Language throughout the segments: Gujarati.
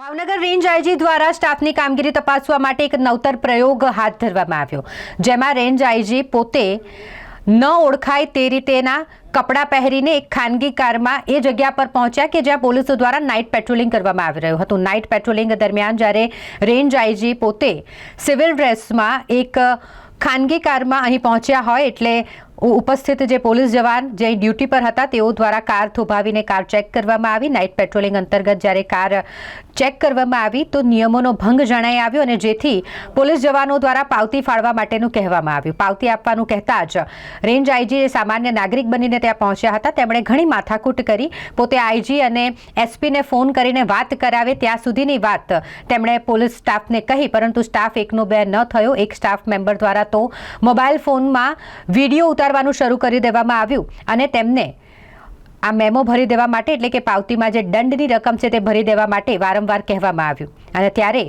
ભાવનગર રેન્જ આઈજી દ્વારા સ્ટાફની કામગીરી તપાસવા માટે એક નવતર પ્રયોગ હાથ ધરવામાં આવ્યો, જેમાં રેન્જ આઈજી પોતે ન ઓળખાય તે રીતેના કપડાં પહેરીને એક ખાનગી કારમાં એ જગ્યા પર પહોંચ્યા કે જ્યાં પોલીસો દ્વારા નાઇટ પેટ્રોલિંગ કરવામાં આવી રહ્યું હતું. નાઇટ પેટ્રોલિંગ દરમિયાન જ્યારે રેન્જ આઈજી પોતે સિવિલ ડ્રેસમાં એક ખાનગી કારમાં અહીં પહોંચ્યા હોય એટલે ઉપસ્થિત જે પોલીસ જવાન જે ડ્યુટી પર હતા, તેઓ દ્વારા કાર થોભાવીને કાર ચેક કરવામાં આવી. નાઇટ પેટ્રોલિંગ અંતર્ગત જ્યારે કાર ચેક કરવામાં આવી, તો નિયમોનો ભંગ જણાઈ આવ્યો અને જેથી પોલીસ જવાનો દ્વારા પાવતી ફાળવા માટેનું કહેવામાં આવ્યું. પાવતી આપવાનું કહેતા જ રેન્જ આઈજી એ સામાન્ય નાગરિક બનીને ત્યાં પહોંચ્યા હતા. તેમણે ઘણી માથાકૂટ કરી. પોતે આઈજી અને એસપીને ફોન કરીને વાત કરાવે. ત્યાં સુધીની વાત તેમણે પોલીસ સ્ટાફને કહી, પરંતુ સ્ટાફ એકનો બે ન થયો. એક સ્ટાફ મેમ્બર દ્વારા તો મોબાઈલ ફોનમાં વીડિયો ઉતારવાનું શરૂ કરી દેવામાં આવ્યું અને તેમને આ મેમો ભરી દેવા માટે એટલે કે પાવતીમાં જે દંડની રકમ છે તે ભરી દેવા માટે વારંવાર કહેવામાં આવ્યું. અને ત્યારે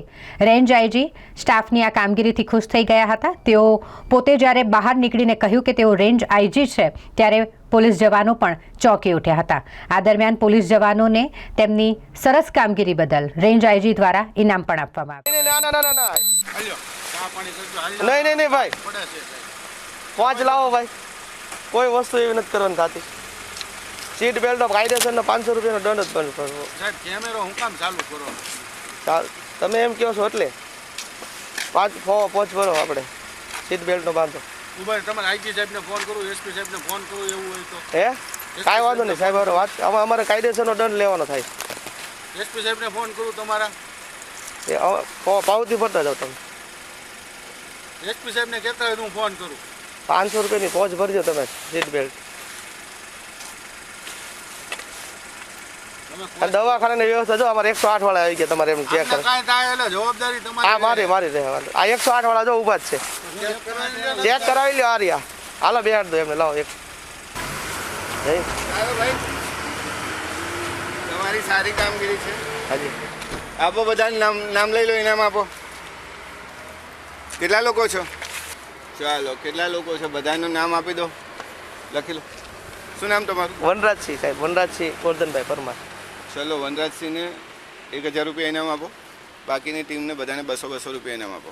રેન્જ આઈજી સ્ટાફની આ કામગીરીથી ખુશ થઈ ગયા હતા. તેઓ પોતે જ્યારે બહાર નીકળીને કહ્યું કે તેઓ રેન્જ આઈજી છે ત્યારે પોલીસ જવાનો પણ ચોંકી ઉઠ્યા હતા. આ દરમિયાન પોલીસ જવાનોને તેમની સરસ કામગીરી બદલ રેન્જ આઈજી દ્વારા ઇનામ પણ આપવામાં આવ્યું. નહીં, નહીં ભાઈ. પાંચ લાવો ભાઈ. કોઈ વસ્તુ એવી નથી કરવાની થતી. સીટ બેલ્ટ કાયદેસર પાંચસો રૂપિયાનો દંડ જ બંધ કરવો સાહેબ કેમેરો હું કામ ચાલુ કરો? તમે એમ કહો છો એટલે? પાંચ પોચ ભરો આપણે. સીટ બેલ્ટનો બાંધો. ઊભા રહી, તમારે આઈજી સાહેબને ફોન કરું એસપી સાહેબને ફોન કરું એવું હોય તો. હે? કાંઈ વાંધો નહીં સાહેબ વાત અમારે કાયદેસરનો દંડ લેવાનો થાય. એસપી સાહેબને ફોન કરું તમારા? એ પાવતી ફરતા જાઓ તમે. એસપી સાહેબને કહેતા હોય તો હું ફોન કરું. પાંચસો રૂપિયાની કોચ ભરજો તમે સીટ બેલ્ટ દવાખાનાની વ્યવસ્થા જો અમારે એકસો આઠ વાળા આવી ગયા તમારે એમ ચેક કરે હા મારી મારી રહે આ એકસો આઠ વાળા જો ઊભા જ છે. ચેક કરાવી લ્યો લ્યો આ. રહ્યા હાલો બેહાડ દો એમને લાવો એક. ભાઈ. તમારી સારી કામગીરી છે. હાજી. આપો બધાને નામ નામ લઈ લો ઇનામ આપો. કેટલા લોકો છો? ચાલો કેટલા લોકો છે? બધાનું નામ આપી દો. લખી લો. શું નામ તમારું? વનરાજસિંહ સાહેબ વનરાજસિંહ ગોરધનભાઈ પરમાર. ચલો વનરાજસિંહને એક હજાર રૂપિયા ઇનામ આપો. બાકીની ટીમને બધાને બસો બસો રૂપિયા ઇનામ આપો.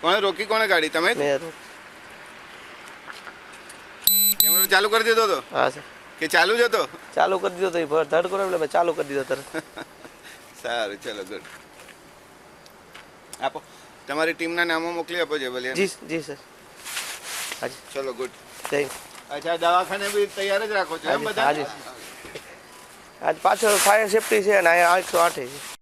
કોણે રોકી કોણે ગાડી તમે કેમેરો ચાલુ કરી દીધો તો? હા સર કે ચાલુ જ હતો? ચાલુ કરી દીધો તો એ ભર ધડ કરો એટલે મેં ચાલુ કરી દીધો તરત સારું ચલો ગુડ આપો. તમારી ટીમના નામો મોકલી આપો જે ભલે જી જી સર. હાજી. ચલો ગુડ. થેન્ક અચ્છા દવાખાને બી તૈયાર જ રાખો છો એમ બધા? હાજી આજ પાછળ ફાયર સેફટી છે અને આઠસો આઠે છે.